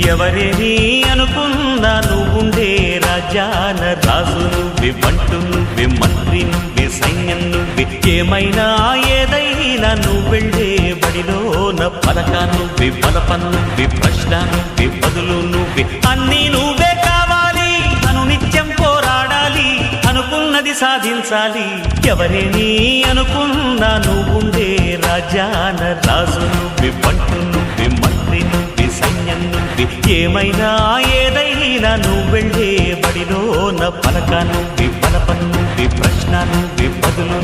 ఎవరేని అనుకున్నా నువ్వుండే రాజాన రాజు నువ్వి వంటు నువ్వే మంత్రి నువ్వి సైన్యం నువ్వే ఏమైనా ఏదైనా నువ్వు వెళ్ళే నా పలక నువ్వి బలపం నువ్వి ప్రశ్న నువ్వి బదులు నువ్వి అన్నీ నువ్వే కావాలి. అను నిత్యం పోరాడాలి అనుకున్నది సాధించాలి. ఎవరేని అనుకున్నా నువ్వుండే రాజాన రాజు నువ్వి వంటు నువ్వి ఏమైనా ఏదైనా నువ్వు వెళ్ళే నా పలక నువ్వి బలపం నువ్వి ప్రశ్న నువ్వి బదులు